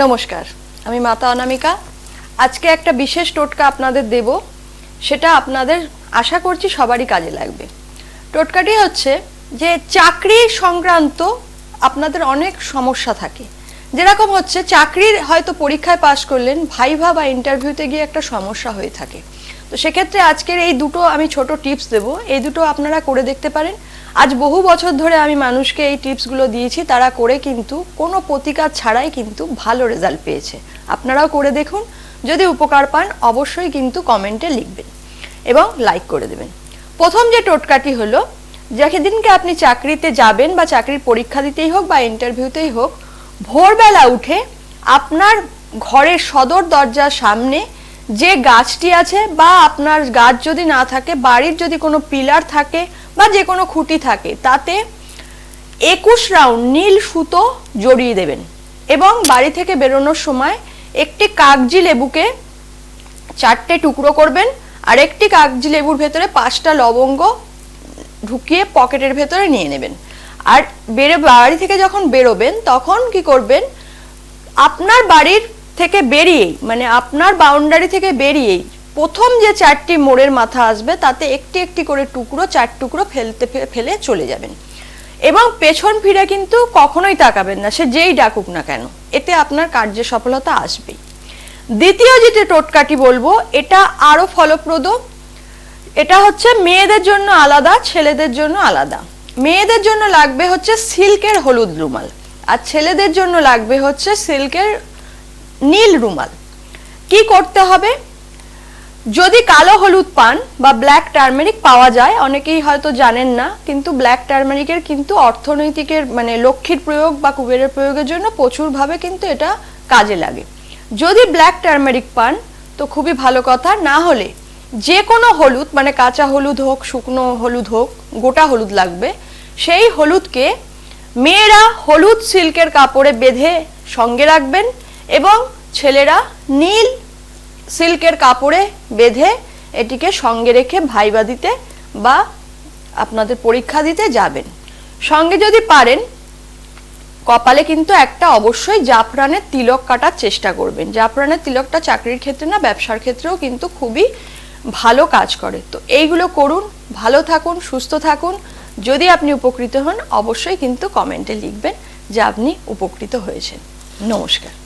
নমস্কার, আমি মাতা অনামিকা। আজকে একটা বিশেষ টোটকা আপনাদের দেব, সেটা আপনাদের আশা করছি সবারই কাজে লাগবে। টোটকাটি হচ্ছে যে চাকরি সংক্রান্ত আপনাদের অনেক সমস্যা থাকে। যেরকম হচ্ছে, চাকরির হয়তো পরীক্ষায় পাশ করলেন, ভাইভা বা ইন্টারভিউতে গিয়ে একটা সমস্যা হয়ে থাকে। তো সেক্ষেত্রে আজকের এই দুটো আমি ছোট টিপস দেব। এই দুটো আপনারা করে দেখতে পারেন। আজ বহু বছর ধরে আমি মানুষকে এই টিপসগুলো দিয়েছি। তারা করে কিন্তু, কোনো প্রতিকার ছাড়াই কিন্তু ভালো রেজাল্ট পেয়েছে। আপনারাও করে দেখুন। যদি উপকার পান, অবশ্যই কিন্তু কমেন্টে লিখবেন এবং লাইক করে দেবেন। প্রথম যে টোটকাটি হলো, যেদিনকে আপনি চাকরিতে যাবেন বা চাকরির পরীক্ষা দিতেই হোক বা ইন্টারভিউতেই হোক ভোরবেলা উঠে আপনার ঘরের সদর দরজার সামনে যে গাছটি আছে বা আপনার গাছ যদি না থাকে, বাড়ির যদি কোনো পিলার থাকে বা যে কোনো খুঁটি থাকে, তাতে একুশ রাউন্ড নীল সুতো জড়িয়ে দেবেন এবং বাড়ি থেকে বেরোনোর সময় একটি কাগজি লেবুকে চারটে টুকরো করবেন আর একটি কাগজি লেবুর ভেতরে পাঁচটা লবঙ্গ ঢুকিয়ে পকেটের ভেতরে নিয়ে নেবেন। আর বেরো, বাড়ি থেকে যখন বেরোবেন, তখন কি করবেন? আপনার বাড়ির থেকে বেরিয়েই মানে আপনার বাউন্ডারি থেকে বেরিয়েই, প্রথম যে চারটি মোড়ের মাথা আসবে, তাতে একটি একটি করে টুকরো, চার টুকরো ফেলতে ফেলে চলে যাবেন। এবং পেছন ফিরে কিন্তু কখনোই তাকাবেন না, সে যেই ডাকুক না কেন, এতে আপনার কার্যে সফলতা আসবেই। দ্বিতীয় যেটা টোটকাটি বলব, এটা আরও ফলপ্রদ, এটা হচ্ছে মেয়েদের জন্য আলাদা, ছেলেদের জন্য আলাদা। মেয়েদের জন্য লাগবে হচ্ছে সিল্কের হলুদ রুমাল আর ছেলেদের জন্য লাগবে হচ্ছে সিল্কের নীল রুমাল। কি করতে হবে? যদি কালো হলুদ পান বা ব্ল্যাক টার্মেরিক পাওয়া যায়, অনেকেই হয়তো জানেন না, কিন্তু ব্ল্যাক টার্মেরিকের কিন্তু অর্থনৈতিকের মানে লক্ষ্মীর প্রয়োগ বা কুবেরের প্রয়োগের জন্য প্রচুরভাবে কিন্তু এটা কাজে লাগে। যদি ব্ল্যাক টার্মেরিক পান, তো খুবই ভালো কথা। না হলে যে কোনো হলুদ মানে কাঁচা হলুদ হোক, শুকনো হলুদ হোক গোটা হলুদ লাগবে। সেই হলুদকে মেয়েরা হলুদ সিল্কের কাপড়ে বেঁধে সঙ্গে রাখবেন এবং ছেলেরা নীল সিল্কের কাপড়ে বেঁধে এটিকে সঙ্গে রেখে ভাইবা দিতে বা আপনাদের পরীক্ষা দিতে যাবেন। সঙ্গে যদি পারেন, কপালে কিন্তু একটা অবশ্যই জাফরানের তিলক কাটার চেষ্টা করবেন। জাফরানের তিলকটা চাকরির ক্ষেত্রে না, ব্যবসার ক্ষেত্রেও কিন্তু খুবই ভালো কাজ করে। তো এইগুলো করুন ভালো থাকুন, সুস্থ থাকুন। যদি আপনি উপকৃত হন, অবশ্যই কিন্তু কমেন্টে লিখবেন যে আপনি উপকৃত হয়েছেন। নমস্কার।